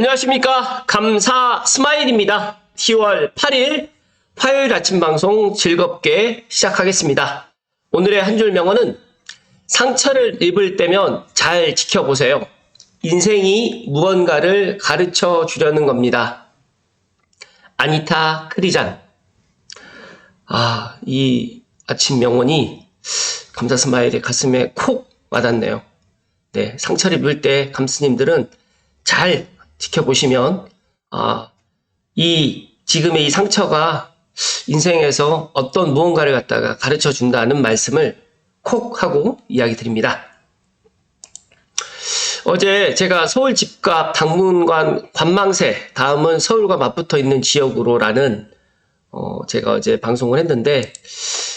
안녕하십니까. 감사 스마일입니다. 10월 8일 화요일 아침 방송 즐겁게 시작하겠습니다. 오늘의 한 줄 명언은 상처를 입을 때면 잘 지켜보세요. 인생이 무언가를 가르쳐 주려는 겁니다. 아니타 크리잔. 아, 이 아침 명언이 감사 스마일의 가슴에 콕 와닿네요. 네, 상처를 입을 때 감스님들은 잘 지켜보시면 아, 이 지금의 이 상처가 인생에서 어떤 무언가를 갖다가 가르쳐 준다는 말씀을 콕 하고 이야기 드립니다. 어제 제가 서울 집값 당분간 관망세 다음은 서울과 맞붙어 있는 지역으로라는 어, 제가 어제 방송을 했는데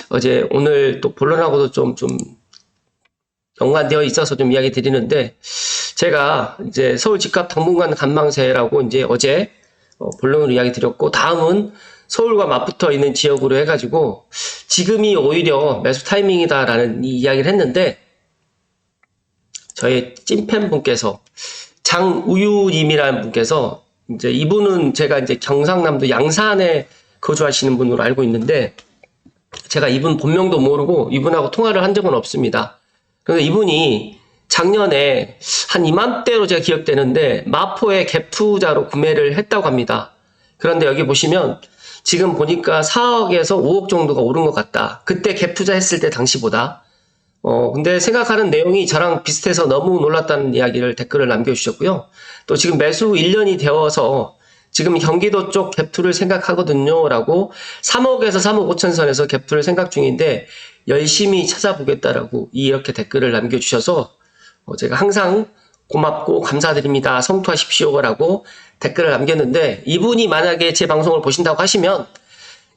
어제 오늘 또 본론하고도 좀좀 연관되어 있어서 좀 이야기 드리는데 제가 이제 서울 집값 당분간 관망세라고 이제 어제 어, 본론으로 이야기 드렸고 다음은 서울과 맞붙어 있는 지역으로 해가지고 지금이 오히려 매수 타이밍이다라는 이 이야기를 했는데 저희 찐팬 분께서 장우유님이라는 분께서 이제 이분은 제가 이제 경상남도 양산에 거주하시는 분으로 알고 있는데 제가 이분 본명도 모르고 이분하고 통화를 한 적은 없습니다. 그래서 이분이 작년에 한 이맘때로 제가 기억되는데 마포의 갭 투자로 구매를 했다고 합니다. 그런데 여기 보시면 지금 보니까 4억에서 5억 정도가 오른 것 같다. 그때 갭 투자 했을 때 당시보다. 어, 근데 생각하는 내용이 저랑 비슷해서 너무 놀랐다는 이야기를 댓글을 남겨주셨고요. 또 지금 매수 1년이 되어서 지금 경기도 쪽 갭투를 생각하거든요. 라고 3억에서 3억 5천 선에서 갭투를 생각 중인데 열심히 찾아보겠다라고 이렇게 댓글을 남겨주셔서 어, 제가 항상 고맙고 감사드립니다. 성투하십시오라고 댓글을 남겼는데 이분이 만약에 제 방송을 보신다고 하시면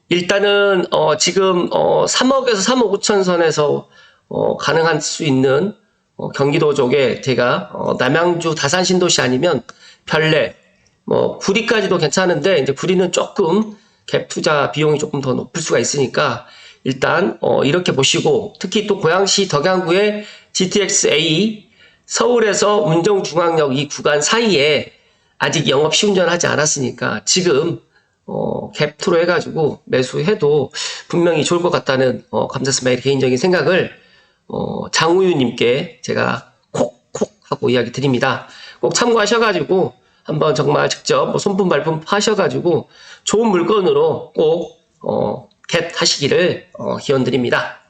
일단은 어, 지금 어, 3억에서 3억 5천 선에서 어, 가능할 수 있는 어, 경기도 쪽에 제가 어, 남양주 다산 신도시 아니면 별내 뭐 구리까지도 괜찮은데 이제 구리는 조금 갭 투자 비용이 조금 더 높을 수가 있으니까 일단 어, 이렇게 보시고 특히 또 고양시 덕양구의 GTX-A 서울에서 운정중앙역 이 구간 사이에 아직 영업 시운전하지 않았으니까 지금 어, 갭투로 해가지고 매수해도 분명히 좋을 것 같다는 어, 감사 스마일 개인적인 생각을 어, 장우유님께 제가 콕콕 하고 이야기 드립니다. 꼭 참고하셔가지고 한번 정말 직접 뭐 손품 발품 하셔가지고 좋은 물건으로 꼭 어, 겟 하시기를 어, 기원드립니다.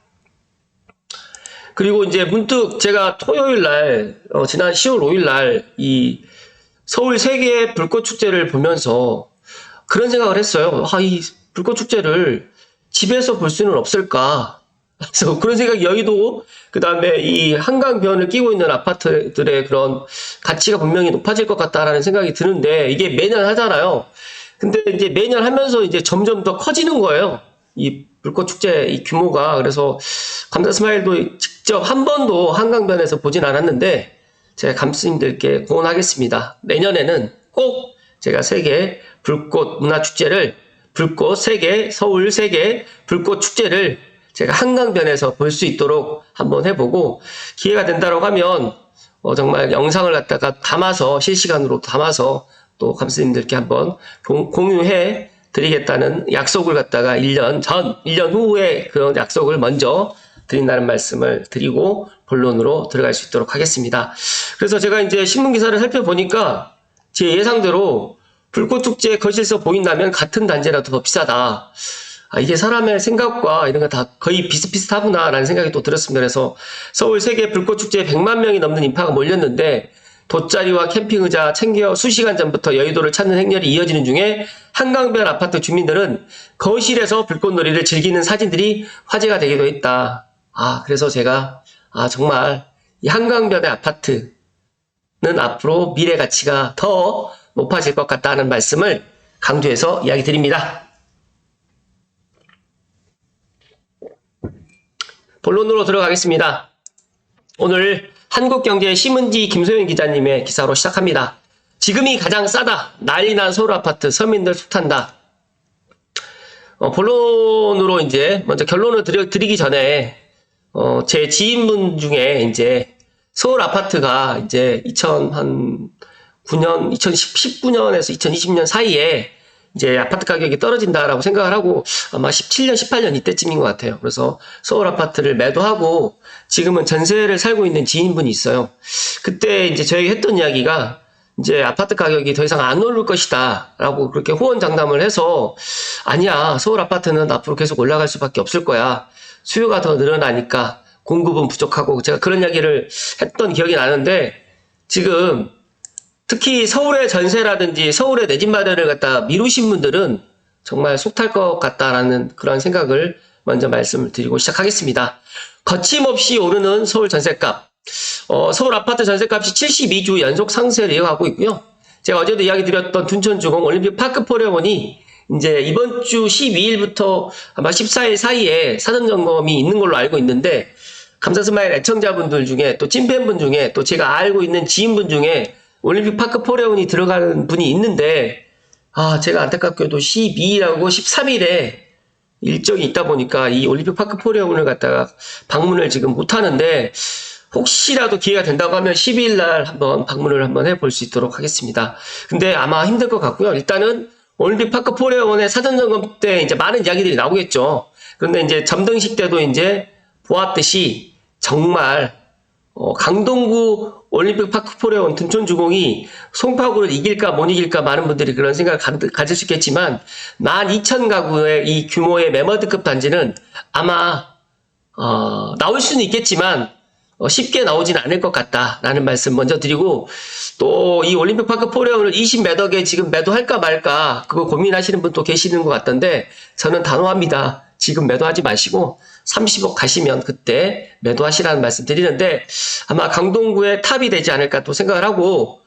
그리고 이제 문득 제가 토요일 날, 어, 지난 10월 5일 날, 이 서울 세계 불꽃 축제를 보면서 그런 생각을 했어요. 아, 이 불꽃 축제를 집에서 볼 수는 없을까? 그래서 그런 생각이 여의도, 그 다음에 이 한강변을 끼고 있는 아파트들의 그런 가치가 분명히 높아질 것 같다라는 생각이 드는데 이게 매년 하잖아요. 근데 이제 매년 하면서 이제 점점 더 커지는 거예요. 이 불꽃 축제 이 규모가 그래서 감사 스마일도 직접 한 번도 한강변에서 보진 않았는데 제가 감스님들께 공언하겠습니다. 내년에는 꼭 제가 세계 불꽃 문화 축제를 불꽃 세계 서울 세계 불꽃 축제를 제가 한강변에서 볼 수 있도록 한번 해보고 기회가 된다고 하면 어, 정말 영상을 갖다가 담아서 실시간으로 담아서 또 감스님들께 한번 공- 공유해 드리겠다는 약속을 갖다가 1년 전, 1년 후에 그런 약속을 먼저 드린다는 말씀을 드리고 본론으로 들어갈 수 있도록 하겠습니다. 그래서 제가 이제 신문 기사를 살펴보니까 제 예상대로 불꽃축제 거실서 보인다면 같은 단지라도 더 비싸다. 아, 이게 사람의 생각과 이런 거 다 거의 비슷비슷하구나라는 생각이 또 들었습니다. 그래서 서울 세계 불꽃축제에 100만 명이 넘는 인파가 몰렸는데 돗자리와 캠핑 의자 챙겨 수시간 전부터 여의도를 찾는 행렬이 이어지는 중에 한강변 아파트 주민들은 거실에서 불꽃놀이를 즐기는 사진들이 화제가 되기도 했다. 아, 그래서 제가 아, 정말 이 한강변의 아파트는 앞으로 미래 가치가 더 높아질 것 같다는 말씀을 강조해서 이야기 드립니다. 본론으로 들어가겠습니다. 오늘 한국경제 신문지 김소연 기자님의 기사로 시작합니다. 지금이 가장 싸다. 난리 난 서울 아파트 서민들 속탄다. 어, 본론으로 이제 먼저 결론을 드려, 드리기 전에 어, 제 지인분 중에 이제 서울 아파트가 이제 2005년 2019년, 2019년에서 2020년 사이에 이제 아파트 가격이 떨어진다라고 생각을 하고 아마 17년, 18년 이때쯤인 것 같아요. 그래서 서울 아파트를 매도하고 지금은 전세를 살고 있는 지인분이 있어요. 그때 이제 저희 했던 이야기가 이제 아파트 가격이 더 이상 안 오를 것이다 라고 그렇게 호언장담을 해서 아니야 서울 아파트는 앞으로 계속 올라갈 수밖에 없을 거야 수요가 더 늘어나니까 공급은 부족하고 제가 그런 이야기를 했던 기억이 나는데 지금 특히 서울의 전세라든지 서울의 내 집 마련을 갖다 미루신 분들은 정말 속 탈 것 같다라는 그런 생각을 먼저 말씀을 드리고 시작하겠습니다. 거침없이 오르는 서울 전세값. 어, 서울 아파트 전세값이 72주 연속 상승을 이어가고 있고요. 제가 어제도 이야기 드렸던 둔천주공 올림픽 파크 포레원이 이제 이번 주 12일부터 아마 14일 사이에 사전 점검이 있는 걸로 알고 있는데 감사스마일 애청자분들 중에 또 찐팬분 중에 또 제가 알고 있는 지인분 중에 올림픽 파크 포레온이 들어가는 분이 있는데 아 제가 안타깝게도 12일하고 13일에 일정이 있다 보니까 이 올림픽 파크 포레온을 갖다가 방문을 지금 못 하는데 혹시라도 기회가 된다고 하면 12일 날 한번 방문을 한번 해볼 수 있도록 하겠습니다. 근데 아마 힘들 것 같고요. 일단은 올림픽 파크 포레온의 사전 점검 때 이제 많은 이야기들이 나오겠죠. 그런데 이제 점등식 때도 이제 보았듯이 정말 어, 강동구 올림픽 파크 포레 온 둔촌 주공이 송파구를 이길까 못 이길까 많은 분들이 그런 생각을 가, 가질 수 있겠지만 12,000 가구의 이 규모의 메머드급 단지는 아마 어, 나올 수는 있겠지만 어, 쉽게 나오진 않을 것 같다라는 말씀 먼저 드리고 또 이 올림픽 파크 포레온을 20매덕에 지금 매도할까 말까 그거 고민하시는 분도 계시는 것 같던데 저는 단호합니다. 지금 매도하지 마시고 30억 가시면 그때 매도하시라는 말씀 드리는데 아마 강동구의 탑이 되지 않을까 또 생각을 하고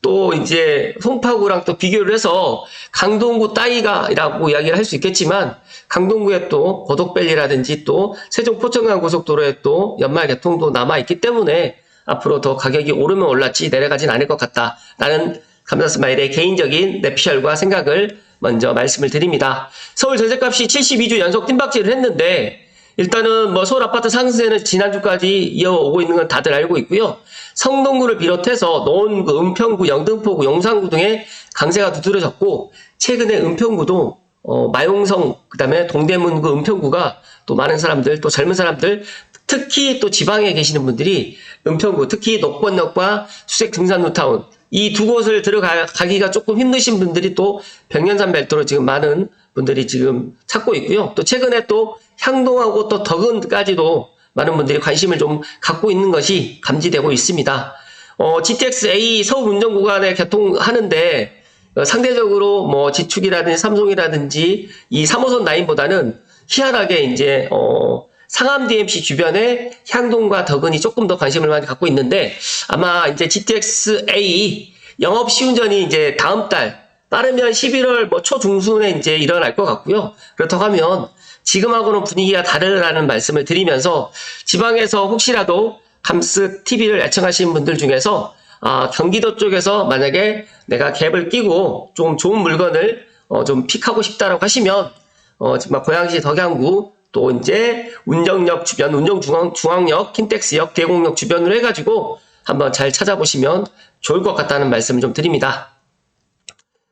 또 이제 송파구랑 또 비교를 해서 강동구 따위가라고 이야기를 할 수 있겠지만 강동구에 또 고덕밸리라든지 또 세종 포천간 고속도로에 또 연말 개통도 남아 있기 때문에 앞으로 더 가격이 오르면 올랐지 내려가진 않을 것 같다라는 감사스마일의 개인적인 내피셜과 생각을 먼저 말씀을 드립니다. 서울 전세값이 72주 연속 띵박질을 했는데 일단은 뭐 서울 아파트 상승세는 지난주까지 이어오고 있는 건 다들 알고 있고요. 성동구를 비롯해서 노원구, 은평구, 영등포구, 용산구 등의 강세가 두드러졌고 최근에 은평구도 어, 마용성 그다음에 동대문구, 은평구가 또 많은 사람들 또 젊은 사람들 특히 또 지방에 계시는 분들이 은평구 특히 녹번역과 수색 등산루타운 이 두 곳을 들어가기가 조금 힘드신 분들이 또 백년산 벨트로 지금 많은 분들이 지금 찾고 있고요. 또 최근에 또 향동하고 또 덕은까지도 많은 분들이 관심을 좀 갖고 있는 것이 감지되고 있습니다. 어, GTX A 서울 운전 구간에 개통하는데 어, 상대적으로 뭐 지축이라든지 삼성이라든지 이 3호선 라인보다는 희한하게 이제 어, 상암 DMC 주변에 향동과 덕은이 조금 더 관심을 많이 갖고 있는데 아마 이제 GTX A 영업 시운전이 이제 다음 달 빠르면 11월 뭐 초중순에 이제 일어날 것 같고요. 그렇다고 하면 지금하고는 분위기가 다르다는 말씀을 드리면서 지방에서 혹시라도 감스 TV를 애청하시는 분들 중에서 아, 경기도 쪽에서 만약에 내가 갭을 끼고 좀 좋은 물건을 어, 좀 픽하고 싶다라고 하시면 어, 정말 고양시 덕양구 또 이제 운정역 주변, 운정중앙, 중앙역, 킨텍스역, 대공역 주변으로 해가지고 한번 잘 찾아보시면 좋을 것 같다는 말씀을 좀 드립니다.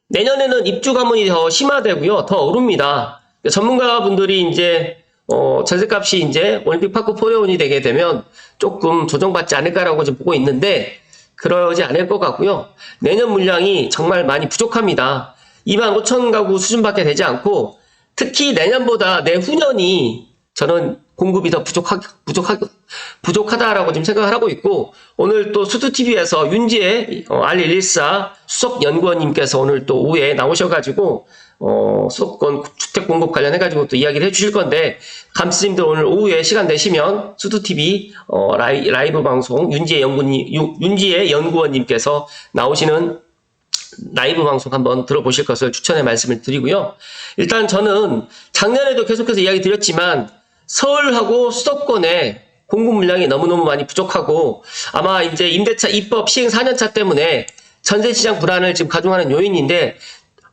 내년에는 입주 가문이 더 심화되고요. 더 오릅니다. 전문가분들이 이제 어, 전세값이 이제 올림픽 파크 포레온이 되게 되면 조금 조정받지 않을까라고 지금 보고 있는데 그러지 않을 것 같고요. 내년 물량이 정말 많이 부족합니다. 2만 5천 가구 수준밖에 되지 않고 특히 내년보다 내후년이 저는 공급이 더 부족하, 부족하, 부족하다라고 지금 생각을 하고 있고, 오늘 또 수두TV에서 윤지의 어, R114 수석연구원님께서 오늘 또 오후에 나오셔가지고, 어, 수도권 주택 공급 관련해 가지고 또 이야기를 해주실 건데, 감스님들 오늘 오후에 시간 되시면 수두TV 어, 라이, 라이브 방송 윤지의 연구님, 유- 윤지의 연구원님께서 나오시는 라이브 방송 한번 들어보실 것을 추천의 말씀을 드리고요. 일단 저는 작년에도 계속해서 이야기 드렸지만 서울하고 수도권에 공급 물량이 너무너무 많이 부족하고 아마 이제 임대차 입법 시행 4년차 때문에 전세 시장 불안을 지금 가중하는 요인인데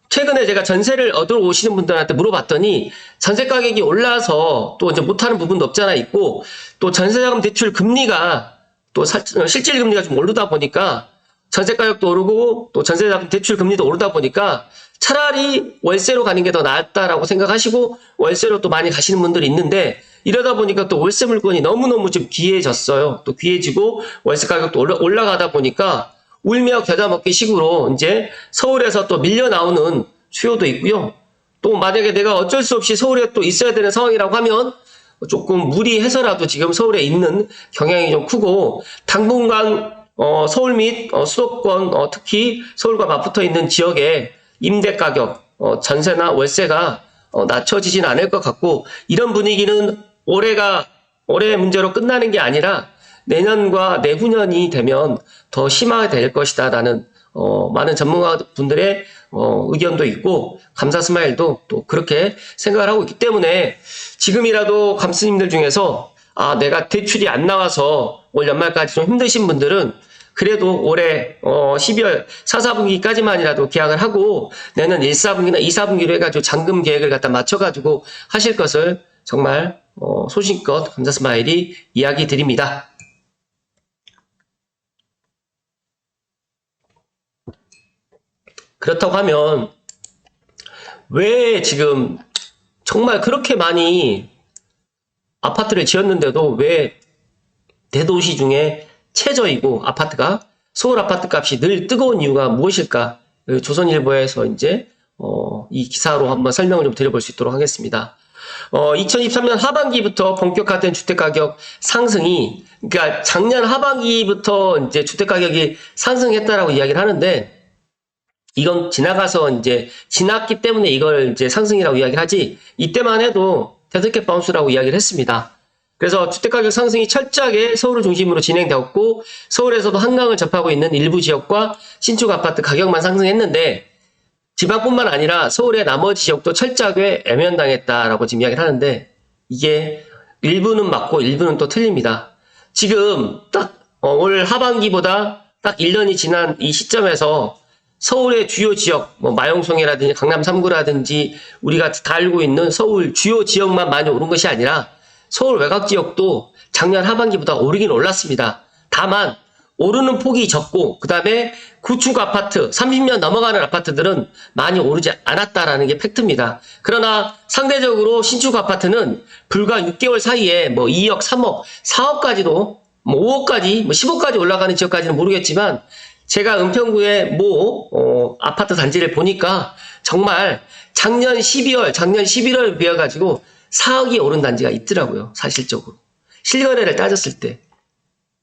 최근에 제가 전세를 얻으러 오시는 분들한테 물어봤더니 전세 가격이 올라서 또 이제 못하는 부분도 없잖아 있고 또 전세자금 대출 금리가 또 사- 실질 금리가 좀 오르다 보니까 전세 가격도 오르고 또 전세 자금 대출 금리도 오르다 보니까 차라리 월세로 가는 게 더 낫다라고 생각하시고 월세로 또 많이 가시는 분들이 있는데 이러다 보니까 또 월세 물건이 너무너무 좀 귀해졌어요. 또 귀해지고 월세 가격도 올라, 올라가다 보니까 울며 겨자 먹기 식으로 이제 서울에서 또 밀려 나오는 수요도 있고요. 또 만약에 내가 어쩔 수 없이 서울에 또 있어야 되는 상황이라고 하면 조금 무리해서라도 지금 서울에 있는 경향이 좀 크고 당분간 어, 서울 및 어, 수도권 어, 특히 서울과 맞붙어 있는 지역에 임대 가격 어, 전세나 월세가 어, 낮춰지진 않을 것 같고 이런 분위기는 올해가 올해 문제로 끝나는 게 아니라 내년과 내후년이 되면 더 심화될 것이다 라는 어, 많은 전문가 분들의 어, 의견도 있고 감사 스마일도 또 그렇게 생각을 하고 있기 때문에 지금이라도 감스님들 중에서 아 내가 대출이 안 나와서 올 연말까지 좀 힘드신 분들은 그래도 올해 어 12월 4, 4분기까지만이라도 계약을 하고 내년 1, 4분기나 2, 4분기로 해가지고 잔금 계획을 갖다 맞춰가지고 하실 것을 정말 어, 소신껏 감사 스마일이 이야기 드립니다. 그렇다고 하면 왜 지금 정말 그렇게 많이 아파트를 지었는데도 왜 대도시 중에 최저이고 아파트가 서울 아파트 값이 늘 뜨거운 이유가 무엇일까? 그 조선일보에서 이제 어, 이 기사로 한번 설명을 좀 드려볼 수 있도록 하겠습니다. 어, 2023년 하반기부터 본격화된 주택 가격 상승이 그러니까 작년 하반기부터 이제 주택 가격이 상승했다라고 이야기를 하는데 이건 지나가서 이제 지났기 때문에 이걸 이제 상승이라고 이야기를 하지 이때만 해도 데드캣 바운스라고 이야기를 했습니다. 그래서 주택가격 상승이 철저하게 서울을 중심으로 진행되었고 서울에서도 한강을 접하고 있는 일부 지역과 신축 아파트 가격만 상승했는데 지방뿐만 아니라 서울의 나머지 지역도 철저하게 애면당했다라고 지금 이야기를 하는데 이게 일부는 맞고 일부는 또 틀립니다. 지금 딱 어, 올 하반기보다 딱 1년이 지난 이 시점에서 서울의 주요 지역, 뭐 마용송이라든지 강남 3구라든지 우리가 다 알고 있는 서울 주요 지역만 많이 오른 것이 아니라 서울 외곽 지역도 작년 하반기보다 오르긴 올랐습니다. 다만 오르는 폭이 적고 그 다음에 구축 아파트 30년 넘어가는 아파트들은 많이 오르지 않았다라는 게 팩트입니다. 그러나 상대적으로 신축 아파트는 불과 6개월 사이에 뭐 2억, 3억, 4억까지도 뭐 5억까지, 뭐 10억까지 올라가는 지역까지는 모르겠지만 제가 은평구의 모 어, 아파트 단지를 보니까 정말 작년 12월, 작년 11월 비해 가지고 4억이 오른 단지가 있더라고요. 사실적으로. 실거래를 따졌을 때.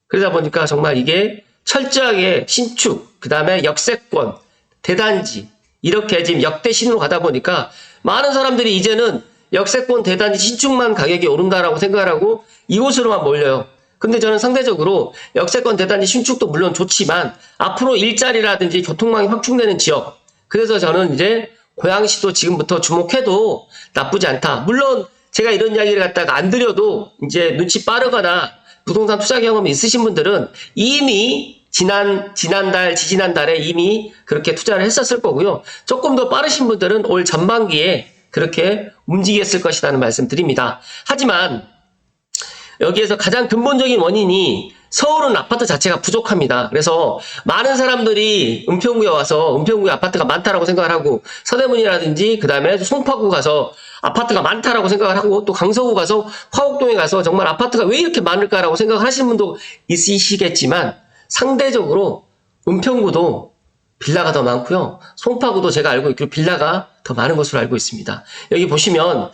그러다 보니까 정말 이게 철저하게 신축, 그 다음에 역세권, 대단지, 이렇게 지금 역대 신으로 가다 보니까 많은 사람들이 이제는 역세권, 대단지, 신축만 가격이 오른다라고 생각을 하고 이곳으로만 몰려요. 근데 저는 상대적으로 역세권, 대단지, 신축도 물론 좋지만 앞으로 일자리라든지 교통망이 확충되는 지역. 그래서 저는 이제 고양시도 지금부터 주목해도 나쁘지 않다. 물론 제가 이런 이야기를 갖다가 안 드려도 이제 눈치 빠르거나 부동산 투자 경험이 있으신 분들은 이미 지난 지난달 지지난달에 이미 그렇게 투자를 했었을 거고요. 조금 더 빠르신 분들은 올 전반기에 그렇게 움직였을 것이라는 말씀 드립니다. 하지만 여기에서 가장 근본적인 원인이 서울은 아파트 자체가 부족합니다. 그래서 많은 사람들이 은평구에 와서 은평구에 아파트가 많다라고 생각을 하고 서대문이라든지 그 다음에 송파구 가서 아파트가 많다라고 생각을 하고 또 강서구 가서 화곡동에 가서 정말 아파트가 왜 이렇게 많을까라고 생각을 하시는 분도 있으시겠지만 상대적으로 은평구도 빌라가 더 많고요. 송파구도 제가 알고 있기로 빌라가 더 많은 것으로 알고 있습니다. 여기 보시면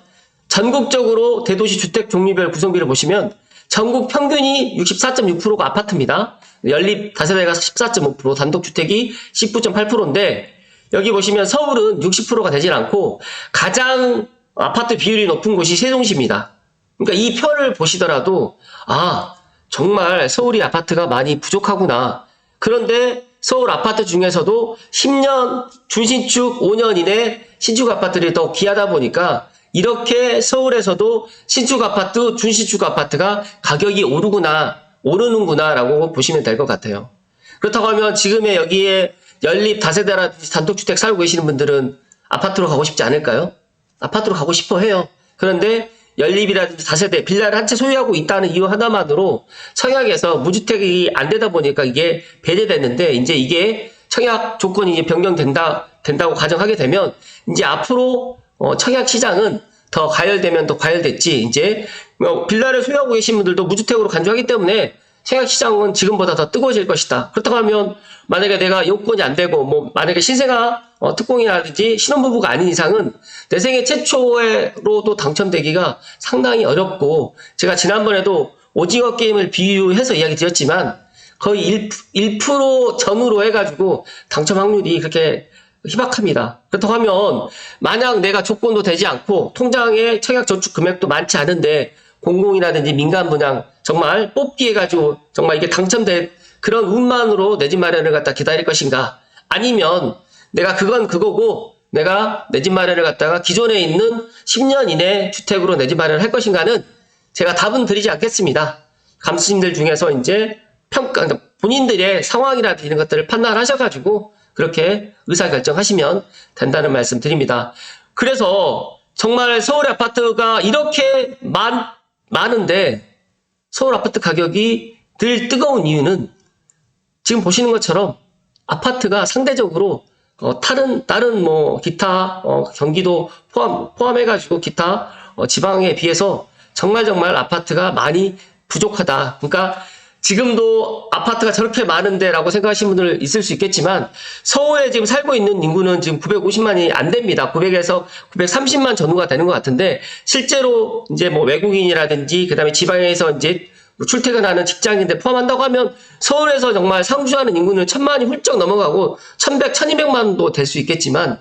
전국적으로 대도시 주택 종류별 구성비를 보시면 전국 평균이 64.6%가 아파트입니다. 연립 다세대가 14.5%, 단독주택이 19.8%인데 여기 보시면 서울은 60%가 되질 않고 가장 아파트 비율이 높은 곳이 세종시입니다. 그러니까 이 표를 보시더라도 아 정말 서울이 아파트가 많이 부족하구나. 그런데 서울 아파트 중에서도 10년 준신축 5년 이내 신축 아파트들이 더 귀하다 보니까 이렇게 서울에서도 신축 아파트, 준신축 아파트가 가격이 오르구나, 오르는구나라고 보시면 될 것 같아요. 그렇다고 하면 지금의 여기에 연립 다세대라든지 단독주택 살고 계시는 분들은 아파트로 가고 싶지 않을까요? 아파트로 가고 싶어 해요. 그런데 연립이라든지 다세대 빌라를 한 채 소유하고 있다는 이유 하나만으로 청약에서 무주택이 안 되다 보니까 이게 배제됐는데 이제 이게 청약 조건이 이제 변경된다 된다고 가정하게 되면 이제 앞으로 어, 청약 시장은 더 가열되면 더 가열됐지 이제 뭐 빌라를 소유하고 계신 분들도 무주택으로 간주하기 때문에 청약 시장은 지금보다 더 뜨거워질 것이다. 그렇다고 하면 만약에 내가 요건이 안 되고 뭐 만약에 신생아 어, 특공이라든지 신혼부부가 아닌 이상은 내 생애 최초로도 당첨되기가 상당히 어렵고 제가 지난번에도 오징어 게임을 비유해서 이야기 드렸지만 거의 1, 1% 전후로 해가지고 당첨 확률이 그렇게 희박합니다. 그렇다고 하면 만약 내가 조건도 되지 않고 통장에 청약 저축 금액도 많지 않은데 공공이라든지 민간 분양 정말 뽑기 해가지고 정말 이게 당첨될 그런 운만으로 내 집 마련을 갖다 기다릴 것인가 아니면 내가 그건 그거고 내가 내 집 마련을 갖다가 기존에 있는 10년 이내 주택으로 내 집 마련을 할 것인가는 제가 답은 드리지 않겠습니다. 감수님들 중에서 이제 평가, 그러니까 본인들의 상황이라든지 이런 것들을 판단하셔가지고 그렇게 의사결정하시면 된다는 말씀 드립니다. 그래서 정말 서울의 아파트가 이렇게 많, 많은데 서울 아파트 가격이 늘 뜨거운 이유는 지금 보시는 것처럼 아파트가 상대적으로 어, 다른 다른 뭐 기타 어, 경기도 포함 포함해가지고 기타 어, 지방에 비해서 정말 정말 아파트가 많이 부족하다. 그러니까 지금도 아파트가 저렇게 많은데 라고 생각하시는 분들 있을 수 있겠지만 서울에 지금 살고 있는 인구는 지금 950만이 안 됩니다. 900에서 930만 전후가 되는 것 같은데 실제로 이제 뭐 외국인이라든지 그다음에 지방에서 이제 뭐 출퇴근하는 직장인들 포함한다고 하면 서울에서 정말 상주하는 인구는 천만이 훌쩍 넘어가고 1100, 1200만도 될 수 있겠지만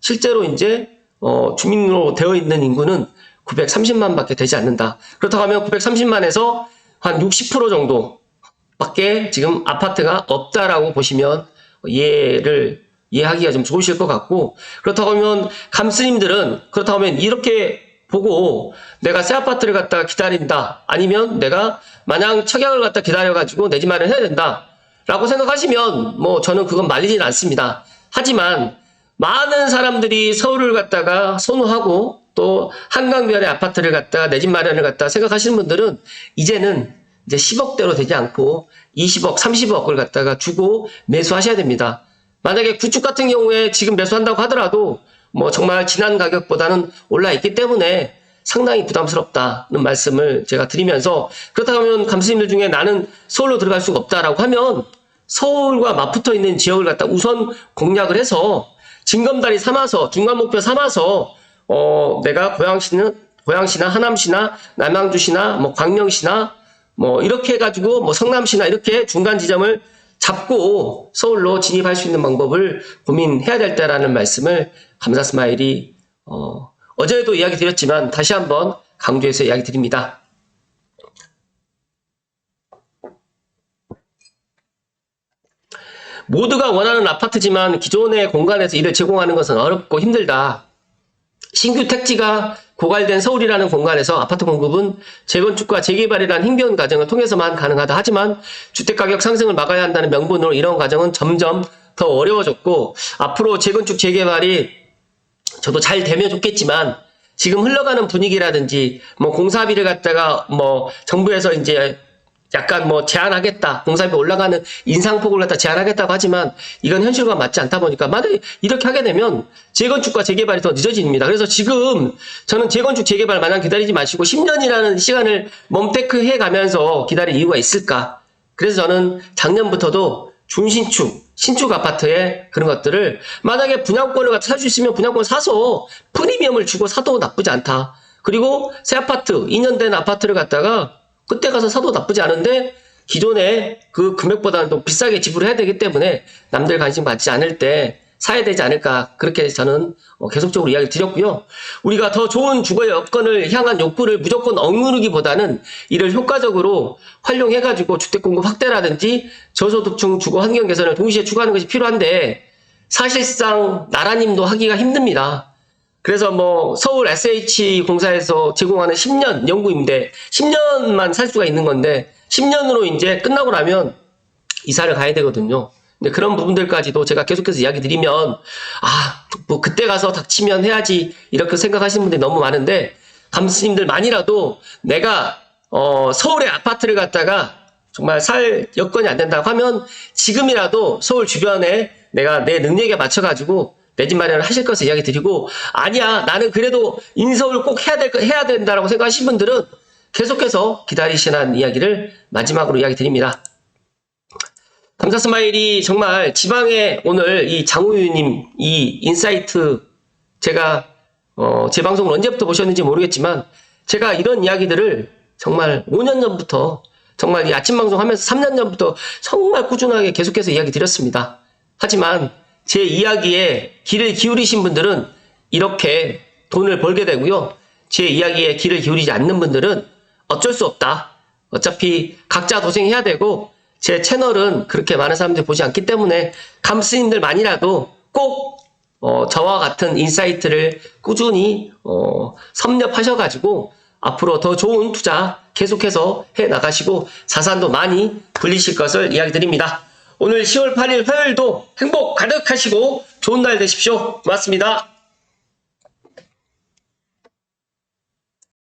실제로 이제 어, 주민으로 되어 있는 인구는 930만 밖에 되지 않는다. 그렇다고 하면 930만에서 한 60% 정도 밖에 지금 아파트가 없다라고 보시면 이해를 이해하기가 좀 좋으실 것 같고 그렇다고 하면 감스님들은 그렇다고 하면 이렇게 보고 내가 새 아파트를 갖다가 기다린다 아니면 내가 마냥 청약을 갖다 기다려 가지고 내 집 마련 해야 된다 라고 생각하시면 뭐 저는 그건 말리진 않습니다. 하지만 많은 사람들이 서울을 갖다가 선호하고 또 한강변의 아파트를 갖다가 내집 마련을 갖다가 생각하시는 분들은 이제는 이제 10억대로 되지 않고 20억, 30억을 갖다가 주고 매수하셔야 됩니다. 만약에 구축 같은 경우에 지금 매수한다고 하더라도 뭐 정말 지난 가격보다는 올라 있기 때문에 상당히 부담스럽다는 말씀을 제가 드리면서 그렇다고 하면 감수님들 중에 나는 서울로 들어갈 수가 없다라고 하면 서울과 맞붙어 있는 지역을 갖다 우선 공략을 해서 징검다리 삼아서 중간 목표 삼아서 어 내가 고양시는 고양시나 하남시나 남양주시나 뭐 광명시나 뭐 이렇게 해가지고 뭐 성남시나 이렇게 중간 지점을 잡고 서울로 진입할 수 있는 방법을 고민해야 될 때라는 말씀을 감사 스마일이 어, 어제도 이야기 드렸지만 다시 한번 강조해서 이야기 드립니다. 모두가 원하는 아파트지만 기존의 공간에서 이를 제공하는 것은 어렵고 힘들다. 신규 택지가 고갈된 서울이라는 공간에서 아파트 공급은 재건축과 재개발이라는 힘겨운 과정을 통해서만 가능하다. 하지만 주택가격 상승을 막아야 한다는 명분으로 이런 과정은 점점 더 어려워졌고 앞으로 재건축 재개발이 저도 잘 되면 좋겠지만 지금 흘러가는 분위기라든지 뭐 공사비를 갖다가 뭐 정부에서 이제 약간 뭐 제한하겠다. 공사비 올라가는 인상폭을 갖다 제한하겠다고 하지만 이건 현실과 맞지 않다 보니까 만약에 이렇게 하게 되면 재건축과 재개발이 더 늦어집니다. 그래서 지금 저는 재건축 재개발 마냥 기다리지 마시고 10년이라는 시간을 멈테크 해 가면서 기다릴 이유가 있을까? 그래서 저는 작년부터도 준신축, 신축 아파트에 그런 것들을 만약에 분양권을 살 수 있으면 분양권 사서 프리미엄을 주고 사도 나쁘지 않다. 그리고 새 아파트, 2년 된 아파트를 갖다가 그때 가서 사도 나쁘지 않은데 기존에 그 금액보다는 좀 비싸게 지불해야 되기 때문에 남들 관심 받지 않을 때 사야 되지 않을까 그렇게 저는 어, 계속적으로 이야기를 드렸고요. 우리가 더 좋은 주거 여건을 향한 욕구를 무조건 억누르기보다는 이를 효과적으로 활용해가지고 주택 공급 확대라든지 저소득층 주거 환경 개선을 동시에 추구하는 것이 필요한데 사실상 나라님도 하기가 힘듭니다. 그래서 뭐 서울 SH 공사에서 제공하는 10년 연구 임대 10년만 살 수가 있는 건데 10년으로 이제 끝나고 나면 이사를 가야 되거든요. 근데 그런 부분들까지도 제가 계속해서 이야기 드리면 아 뭐 그때 가서 닥치면 해야지 이렇게 생각하시는 분들이 너무 많은데 감스님들만이라도 내가 어, 서울의 아파트를 갖다가 정말 살 여건이 안 된다고 하면 지금이라도 서울 주변에 내가 내 능력에 맞춰 가지고 내집 마련을 하실 것을 이야기 드리고 아니야 나는 그래도 인서울 꼭 해야 될 거- 해야 된다라고 생각하신 분들은 계속해서 기다리시라는 이야기를 마지막으로 이야기 드립니다. 감사 스마일이 정말 지방에 오늘 이 장우유님 이 인사이트 제가 어, 제 방송을 언제부터 보셨는지 모르겠지만 제가 이런 이야기들을 정말 5년 전부터 정말 이 아침 방송 하면서 3년 전부터 정말 꾸준하게 계속해서 이야기 드렸습니다. 하지만 제 이야기에 귀를 기울이신 분들은 이렇게 돈을 벌게 되고요. 제 이야기에 귀를 기울이지 않는 분들은 어쩔 수 없다. 어차피 각자 도생해야 되고 제 채널은 그렇게 많은 사람들이 보지 않기 때문에 감스님들만이라도 꼭 어, 저와 같은 인사이트를 꾸준히 어, 섭렵하셔가지고 앞으로 더 좋은 투자 계속해서 해 나가시고 자산도 많이 불리실 것을 이야기 드립니다. 오늘 10월 8일 화요일도 행복 가득하시고 좋은 날 되십시오. 고맙습니다.